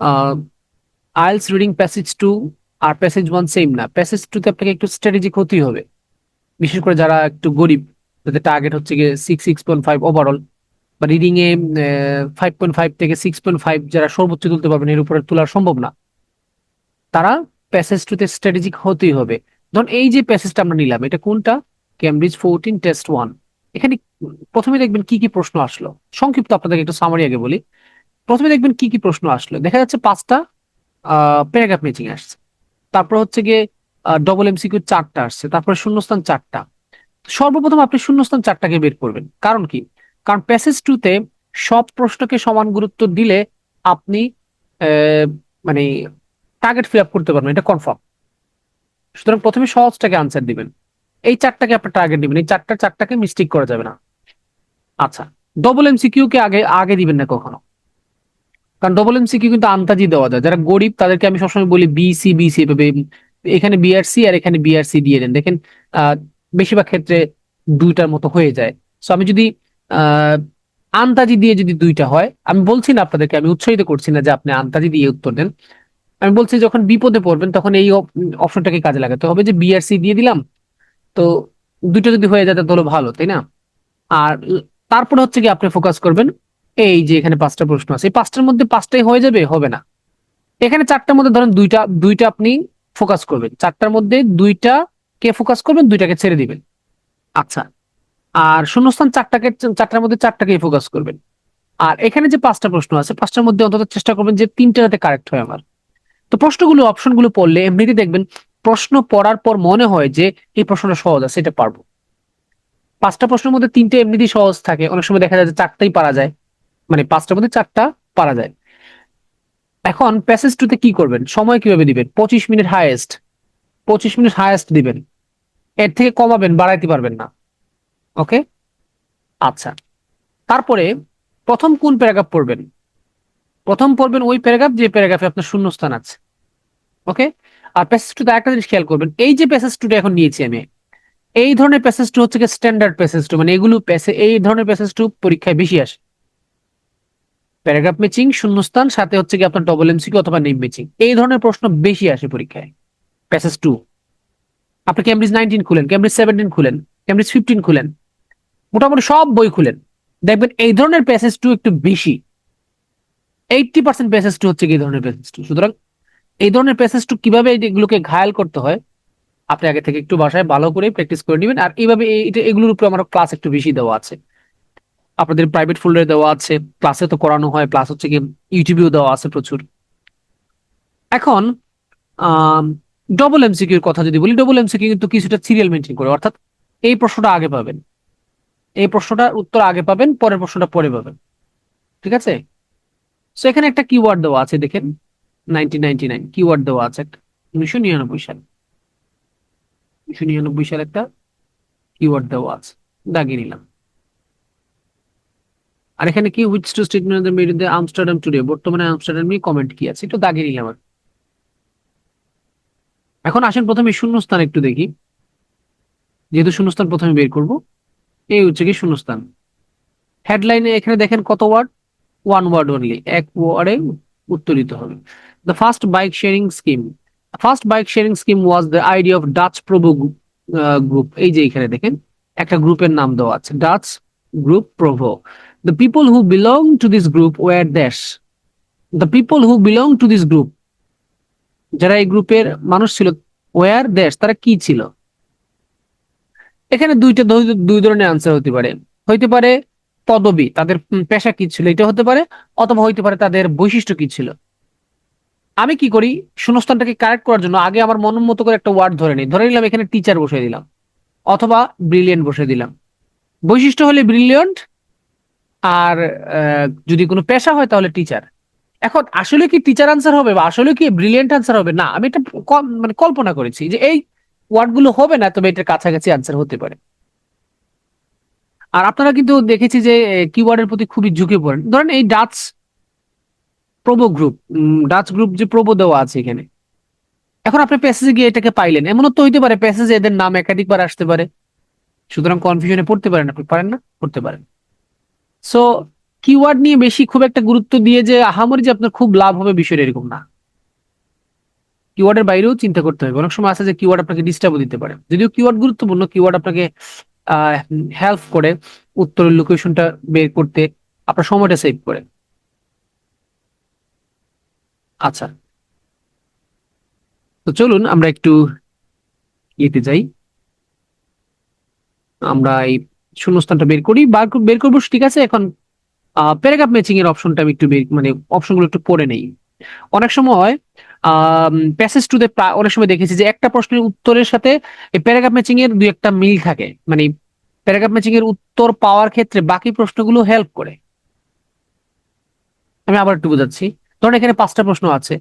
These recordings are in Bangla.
আইএলস রিডিং প্যাসেজ টু আর প্যাসেজ ওয়ান সেম না। প্যাসেজ টুতে আপনাকে একটু স্ট্র্যাটেজিক হতেই হবে। বিশেষ করে যারা একটু গরিব, তাদের টার্গেট হচ্ছে গিয়ে six six point five overall বা রিডিং এ ফাইভ পয়েন্ট ফাইভ থেকে সিক্স পয়েন্ট ফাইভ যারা সর্বোচ্চ তুলতে পারবেন, এর উপরে তোলা সম্ভব না। তারা প্যাসেজ টুতে স্ট্র্যাটেজিক হতেই হবে। ধরুন এই যে প্যাসেজটা আমরা নিলাম, এটা কোনটা? ক্যামব্রিজ ফোরটিন টেস্ট ওয়ান এখানে প্রথমে দেখবেন কি কি প্রশ্ন আসলো। সংক্ষিপ্ত আপনাদেরকে একটু সামারি আগে বলি। প্রথমে দেখবেন কি কি প্রশ্ন আসলো। দেখা যাচ্ছে পাঁচটা প্যারাগ্রাফ ম্যাচিং আসছে। তারপর হচ্ছে গিয়ে ডবল এমসিকিউ চারটা আসছে, তারপরে শূন্যস্থান চারটা। সর্বপ্রথম আপনি শূন্যস্থান চারটাকে বের করবেন। কারণ কি? কারণ প্যাসেজ টুতে সব প্রশ্নকে সমান গুরুত্ব দিলে আপনি মানে টার্গেট ফিল আপ করতে পারবেন, এটা কনফার্ম সুতরাং প্রথমে সহজটাকে আনসার দিবেন। এই চারটাকে আপনার টার্গেট দিবেন, এই চারটা, চারটাকে মিস্টেক করা যাবে না। আচ্ছা ডবল এমসিকিউ কে আগে আগে দিবেন না কখনো? কারণ ডবল এমসিকিউ কিন্তু আন্তাজি দেওয়া যায়। যারা গরিব, তাদেরকে আমি সবসময় বলি বিসি বিসি এভাবে এখানে বিআরসি আর এখানে বিআরসি দিয়ে দেন। দেখেন বেশিরভাগ ক্ষেত্রে দুইটার মতো হয়ে যায়। সো আমি যদি আন্তাজি দিয়ে যদি দুইটা হয়, আমি বলছি না আপনাদেরকে, আমি উৎসাহিত করছি না যে আপনি আন্তাজি দিয়ে উত্তর দেন। আমি বলছি যখন বিপদে পড়বেন, তখন এই অপশনটাকে কাজে লাগাতে হবে যে বিআরসি দিয়ে দিলাম, তো দুটো যদি হয়ে যায়, তাহলে ভালো, তাই না? আর তারপরে হচ্ছে কি, আপনি ফোকাস করবেন এই যে এখানে পাঁচটা প্রশ্ন আছে। এই পাঁচটার মধ্যে পাঁচটাই হয়ে যাবে? হবে না। এখানে চারটার মধ্যে ধরেন দুইটা দুইটা আপনি ফোকাস করবেন। চারটার মধ্যে দুইটা কে ফোকাস করবেন? দুইটাকে ছেড়ে দিবেন। আচ্ছা। আর শূন্যস্থান চারটাকে, চারটার মধ্যে চারটাকে ফোকাস করবেন। আর এখানে যে পাঁচটা প্রশ্ন আছে, পাঁচটার মধ্যে অন্তত চেষ্টা করবেন যে তিনটা যাতে কারেক্ট হয় আমার। তো প্রশ্নগুলো অপশনগুলো পড়লে এমনিতে দেখবেন প্রশ্ন পড়ার পর মনে হয় যে এই প্রশ্নটা সহজ আছে, এটা পারব। পাঁচটা প্রশ্নের মধ্যে তিনটে এমনিতেই সহজ থাকে। অনেক সময় দেখা যায় যে চারটাই পারা যায়। মানে পাঁচটার মধ্যে চারটা পারা যায়। এখন প্যাসেজ টুতে কি করবেন? সময় কীভাবে দিবেন? পঁচিশ মিনিট হায়েস্ট পঁচিশ মিনিট হায়েস্ট দিবেন। এর থেকে কমাবেন, বাড়াইতে পারবেন না। ওকে আচ্ছা। তারপরে প্রথম কোন প্যারাগ্রাফ পড়বেন? প্রথম পড়বেন ওই প্যারাগ্রাফ যে প্যারাগ্রাফে আপনার শূন্যস্থান আছে। ওকে আর প্যাসেজ টুতে একটা জিনিস খেয়াল করবেন। এই যে প্যাসেজ টুটা এখন নিয়েছি আমি, এই ধরনের প্যাসেজ টু হচ্ছে স্ট্যান্ডার্ড প্যাসেজ টু মানে এগুলো এই ধরনের প্যাসেজ টু পরীক্ষায় বেশি আসে। প্যারাগ্রাফ ম্যাচিং, শূন্যস্থান, সাথে হচ্ছে কি আপনার ডবল এমসিকিউ অথবা নেম ম্যাচিং এই ধরনের প্রশ্ন বেশি আসে পরীক্ষায়। প্যাসেজ টু আপনি ক্যামব্রিজ নাইনটিন খুলেন ক্যামব্রিজ সেভেন্টিন খুলেন ক্যামব্রিজ ফিফটিন খুলেন, মোটামুটি সব বই খুলেন। দেখবেন এই ধরনের প্যাসেজ টু একটু বেশি। এইটটি পার্সেন্ট প্যাসেজ টু হচ্ছে এই ধরনের প্যাসেজ টু সুতরাং এই ধরনের প্যাসেজ টু কীভাবে এগুলোকে ঘায়াল করতে হয়, আপনি আগে থেকে একটু বাসায় ভালো করে প্র্যাকটিস করে নেবেন। আর এইভাবে এগুলোর উপরে আমার ক্লাস একটু বেশি দেওয়া আছে। আপনাদের প্রাইভেট ফোল্ডারে দেওয়া আছে ক্লাসে তো করানো হয় প্লাস হচ্ছে কি ইউটিউবেও দেওয়া আছে প্রচুর। এখন ডবল এমসিকিউর কথা যদি বলি ডবল এমসিকিউ কিন্তু কিছুটা সিরিয়াল মেনটেন করে, অর্থাৎ এই প্রশ্নটা আগে পাবেন। এই প্রশ্নটার উত্তর আগে পাবেন, পরের প্রশ্নটা পরে পাবেন। ঠিক আছে? সো এখানে একটা কিওয়ার্ড দেওয়া আছে, দেখেন। নাইনটিন নাইনটি নাইন কিওয়ার্ড দেওয়া আছে একটা। উনিশশো নিরানব্বই সাল। উনিশশো নিরানব্বই সালে একটা কিওয়ার্ড দেওয়া আছে। দাগিয়ে নিলাম। আর এখানে কি which two statement made in the Amsterdam today বর্তমানে আমস্টারডাম নিয়ে কমেন্ট কি আছে? একটু দাগিয়ে নিলাম এখন আসেন প্রথমে শূন্যস্থান একটু দেখি। যেহেতু শূন্যস্থান প্রথমে বের করব, এই হচ্ছে কি শূন্যস্থান। হেডলাইনে এখানে দেখেন কত ওয়ার্ড ওয়ান ওয়ার্ড অনলি এক ওয়ার্ডে উত্তর দিতে হবে the first bike sharing scheme first bike sharing scheme was the idea of Dutch Provo group এই যে এখানে দেখেন, একটা গ্রুপের নাম দেওয়া আছে Dutch group Provo the people who belong to this group were dash the people who belong to this group যারা এই গ্রুপের মানুষ ছিল ওয়ার দেশ তারা কি ছিল? এখানে দুইটা দুই- ধরনের আনসার হতে পারে। হইতে পারে পদবি, তাদের পেশা কি ছিল এটা হতে পারে, অথবা হইতে পারে তাদের বৈশিষ্ট্য কি ছিল। আমি কি করি, শূন্যস্থানটাকে কারেক্ট করার জন্য আগে আমার মন মতো করে একটা ওয়ার্ড ধরে নিই। ধরে নিলাম এখানে টিচার বসে দিলাম, অথবা ব্রিলিয়েন্ট বসে দিলাম। বৈশিষ্ট্য হলে ব্রিলিয়েন্ট আর যদি কোনো পেশা হয় তাহলে টিচার এখন আসলে কি টিচার আনসার হবে বা আসলে কি ব্রিলিয়েন্ট আনসার হবে? না, আমি এটা মানে কল্পনা করেছি যে এই ওয়ার্ডগুলো হবে না, তবে এটার কাছাকাছি আনসার হতে পারে। আর আপনারা কিন্তু দেখেছি যে কিওয়ার্ডের প্রতি খুবই ঝুঁকে পড়েন। ধরেন এই Dutch Provo group Dutch group যে প্রবো দেওয়া আছে এখানে। এখন আপনি প্যাসেজে গিয়ে এটাকে পাইলেন। এমনও তো হইতে পারে প্যাসেজে এদের নাম একাধিকবার আসতে পারে। সুতরাং কনফিউশনে পড়তে পারেন, আপনি পারেন না, পড়তে পারেন। সো কিওয়ার্ড নিয়ে বেশি খুব একটা গুরুত্ব দিয়ে যে আহামরি যে আপনার খুব লাভ হবে বিষয়টা এরকম না। কিওয়ার্ডের বাইরেও চিন্তা করতে হবে। অনেক সময় আছে যে কিওয়ার্ড আপনাকে ডিস্টার্বও দিতে পারে। যদিও কিওয়ার্ড গুরুত্বপূর্ণ কিওয়ার্ড আপনাকে হেল্প করে উত্তরের লোকেশনটা বের করতে আপনার সময়টা সেভ করে। আচ্ছা। তো চলুন আমরা একটু ইয়েতে যাই। আমরা এই শূন্যস্থানটা বের করি। বার- করব, ঠিক আছে, এখন প্যারাগ্রাফ ম্যাচিং এর অপশনটা আমি একটু মানে অপশনগুলো একটু পড়ে নেই। অনেক সময় প্যাসেজ টু দ্য অনেক সময় দেখেছি যে একটা প্রশ্নের উত্তরের সাথে এই প্যারাগ্রাফ ম্যাচিং এর দুই একটা মিল থাকে। মানে প্যারাগ্রাফ ম্যাচিং এর উত্তর পাওয়ার ক্ষেত্রে বাকি প্রশ্নগুলো হেল্প করে। আমি আবার একটু বোঝাচ্ছি। ধরুন এখানে পাঁচটা প্রশ্ন আছে।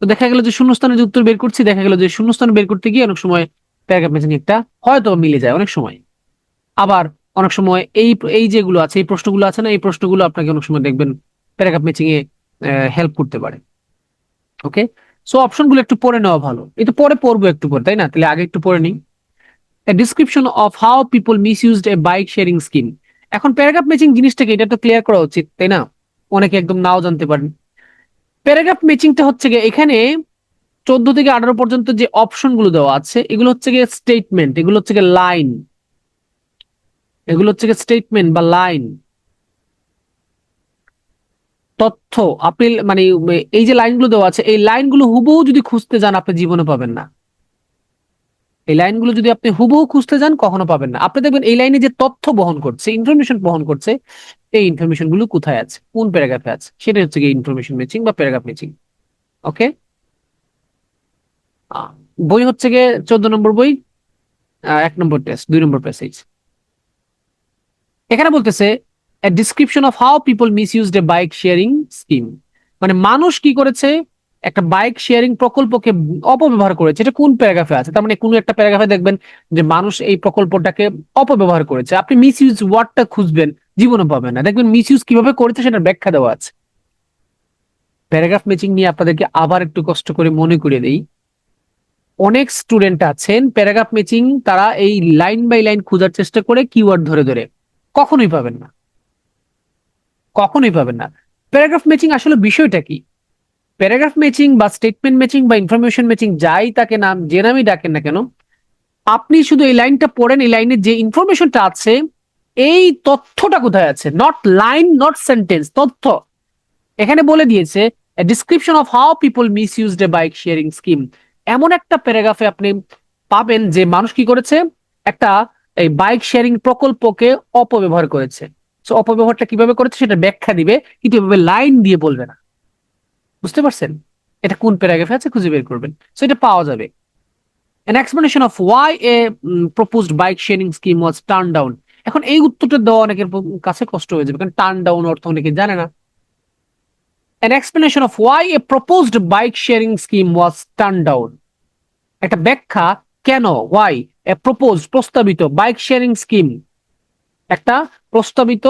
তো দেখা গেল যে শূন্যস্থানের যে উত্তর বের করছি, দেখা গেল যে শূন্যস্থান বের করতে গিয়ে অনেক সময় প্যারাগ্রাফ ম্যাচিং একটা হয়তো মিলে যায় অনেক সময়। আবার অনেক সময় এই এই যেগুলো আছে, এই প্রশ্নগুলো আছে না, এই প্রশ্নগুলো আপনাকে অনেক সময় দেখবেন প্যারাগ্রাফ ম্যাচিং এ হেল্প করতে পারে। ওকে সো অপশনগুলো একটু পড়ে নেওয়া ভালো। এটা পরে পড়ব একটু পরে, তাই না? তাহলে আগে একটু পড়ে নিই। Description of how people misused a bike sharing scheme এখন প্যারাগ্রাফ ম্যাচিং জিনিসটাকে, এটা তো ক্লিয়ার করা উচিত, তাই না? অনেকে একদম নাও জানতে পারেন। প্যারাগ্রাফ ম্যাচিংটা হচ্ছে গিয়ে, এখানে চোদ্দ থেকে আঠারো পর্যন্ত যে অপশনগুলো দেওয়া আছে, এগুলো হচ্ছে গিয়ে স্টেটমেন্ট এগুলো হচ্ছে গিয়ে লাইন এগুলো হচ্ছে স্টেটমেন্ট বা লাইন তথ্য আপনি মানে এই যে লাইনগুলো দেওয়া আছে, এই লাইনগুলো হুবহু যদি খুঁজতে যান, আপনি জীবনে পাবেন না। এই লাইনগুলো যদি আপনি হুবহু খুঁজতে যান, কখনো পাবেন না। আপনি দেখবেন এই লাইনে যে তথ্য বহন করছে ইনফরমেশন বহন করছে, এই ইনফরমেশনগুলো কোথায় আছে? কোন প্যারাগ্রাফে আছে? সেটা হচ্ছে গিয়ে ইনফরমেশন ম্যাচিং বা প্যারাগ্রাফ ম্যাচিং ওকে বই হচ্ছে গিয়ে চোদ্দ নম্বর বই এক নম্বর টেস্ট দুই নম্বর প্যাসেজ এখানে বলতেছে, a of how people misuse a bike sharing scheme মানে মানুষ কি করেছে? একটা বাইক শেয়ারিং প্রকল্পকে অপব্যবহার করেছে। এটা কোন প্যারাগ্রাফে আছে? তার মানে কোন একটা প্যারাগ্রাফে দেখবেন যে মানুষ এই প্রকল্পটাকে অপব্যবহার করেছে। আপনি মিস ইউজ ওয়ার্ডটা খুঁজবেন জীবনে পাবেন না। দেখবেন মিস ইউজ কীভাবে করেছে সেটার ব্যাখ্যা দেওয়া আছে। প্যারাগ্রাফ ম্যাচিং নিয়ে আপনাদেরকে আবার একটু কষ্ট করে মনে করে দেই। অনেক স্টুডেন্ট আছেন। প্যারাগ্রাফ ম্যাচিং তারা এই লাইন বাই লাইন খোঁজার চেষ্টা করে কিওয়ার্ড ধরে ধরে। কখনোই পাবেন না। কখনোই পাবেন না। প্যারাগ্রাফ ম্যাচিং আসলে বিষয়টা কি? প্যারাগ্রাফ ম্যাচিং বা স্টেটমেন্ট ম্যাচিং বা ইনফরমেশন ম্যাচিং যাই তাকে নাম, যে নামই ডাকেন না কেন, আপনি শুধু এই লাইনটা পড়েন, এই লাইনের যে ইনফরমেশনটা আছে, এই তথ্যটা কোথায় আছে? নট লাইন নট সেন্টেন্স তথ্য। এখানে বলে দিয়েছে description of how people misused a bike sharing scheme এমন একটা প্যারাগ্রাফে আপনি পাবেন যে মানুষ কি করেছে? একটা এই বাইক শেয়ারিং প্রকল্পকে অপব্যবহার করেছে। অপব্যবহারটা কীভাবে করেছে সেটা ব্যাখ্যা দিবে, কিন্তু এভাবে লাইন দিয়ে বলবে না। বুঝতে পারছেন? এটা কোন প্যারাগ্রাফে আছে খুঁজে বের করবেন। সো এটা পাওয়া যাবে। An explanation of why a proposed bike sharing scheme was turned down এখন এই উত্তরটা দেওয়া অনেকের কাছে কষ্ট হয়ে যাবে, কারণ টার্ন ডাউন অর্থ অনেকে জানে না। An explanation of why a proposed bike sharing scheme was turned down একটা ব্যাখ্যা কেন? ওয়াই a proposed, প্রস্তাবিত বাইক শেয়ারিং স্কিম একটা প্রস্তাবিত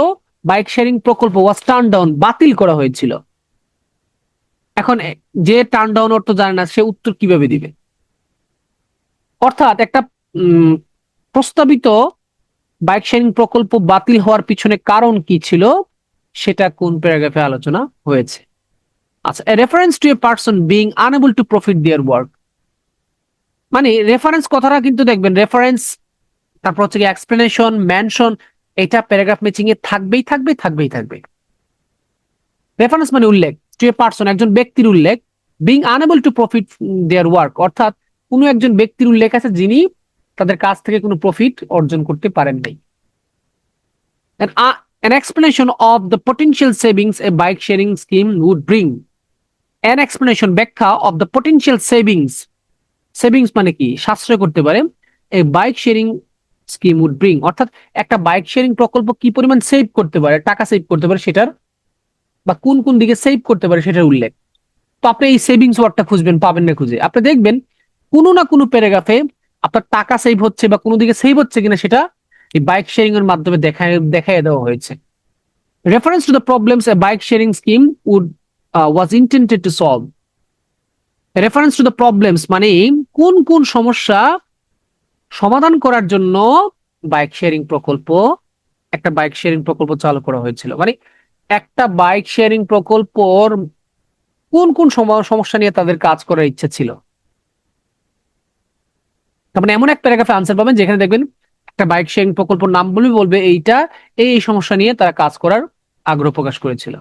বাইক শেয়ারিং প্রকল্প ওয়াজ টার্ন ডাউন বাতিল করা হয়েছিল। এখন যে টার্ন ডাউন অর্থ জানে না, সে উত্তর কীভাবে দিবে? অর্থাৎ একটা প্রস্তাবিত বাইক শেয়ারিং প্রকল্প বাতিল হওয়ার পিছনে কারণ কি ছিল? সেটা কোন প্যারাগ্রাফে আলোচনা হয়েছে। আচ্ছা reference to a person being unable to profit their work মানে রেফারেন্স কথাটা কিন্তু দেখবেন রেফারেন্স তারপর হচ্ছে এক্সপ্লেনেশন মেনশন এটা প্যারাগ্রাফ ম্যাচিং এ থাকবেই থাকবে থাকবেই থাকবে রেফারেন্স মানে উল্লেখ টু এ পার্সন একজন ব্যক্তির উল্লেখ being unable to profit their work অর্থাৎ কোনো একজন ব্যক্তির উল্লেখ আছে যিনি তাদের কাছ থেকে কোনো প্রফিট অর্জন করতে পারেন নাই। Uh, an explanation of the potential savings a bike sharing scheme would bring an explanation ব্যাখ্যা of the potential savings savings মানে কি? সাশ্রয় করতে পারে। এই bike sharing scheme would bring অর্থাৎ একটা বাইক শেয়ারিং প্রকল্প কি পরিমাণ সেভ করতে পারে, টাকা সেভ করতে পারে সেটার, বা কোন কোন দিকে সেভ করতে পারে সেটার উল্লেখ। তো আপনি এই সেভিংস ওয়ার্ডটা খুঁজবেন, পাবেন না খুঁজে। আপনি দেখবেন কোনো না কোনো প্যারাগ্রাফে আপনার টাকা সেভ হচ্ছে বা কোনো দিকে সেভ হচ্ছে কিনা সেটা এই বাইক শেয়ারিং এর মাধ্যমে দেখায় দেখায় দেওয়া হয়েছে। Reference to the problems a bike sharing scheme would was intended to solve reference to the problems মানে কোন কোন সমস্যা সমাধান করার জন্য বাইক শেয়ারিং প্রকল্প, একটা বাইক শেয়ারিং প্রকল্প চালু করা হয়েছিল। মানে একটা বাইক শেয়ারিং প্রকল্পর কোন কোন সমস্যা নিয়ে তাদের কাজ করার ইচ্ছা ছিল। তার মানে এমন এক প্যারাগ্রাফে আনসার পাবেন যেখানে দেখবেন একটা বাইক শেয়ারিং প্রকল্পর নাম বলে বলবে এইটা এই এই সমস্যা নিয়ে তারা কাজ করার আগ্রহ প্রকাশ করেছিল।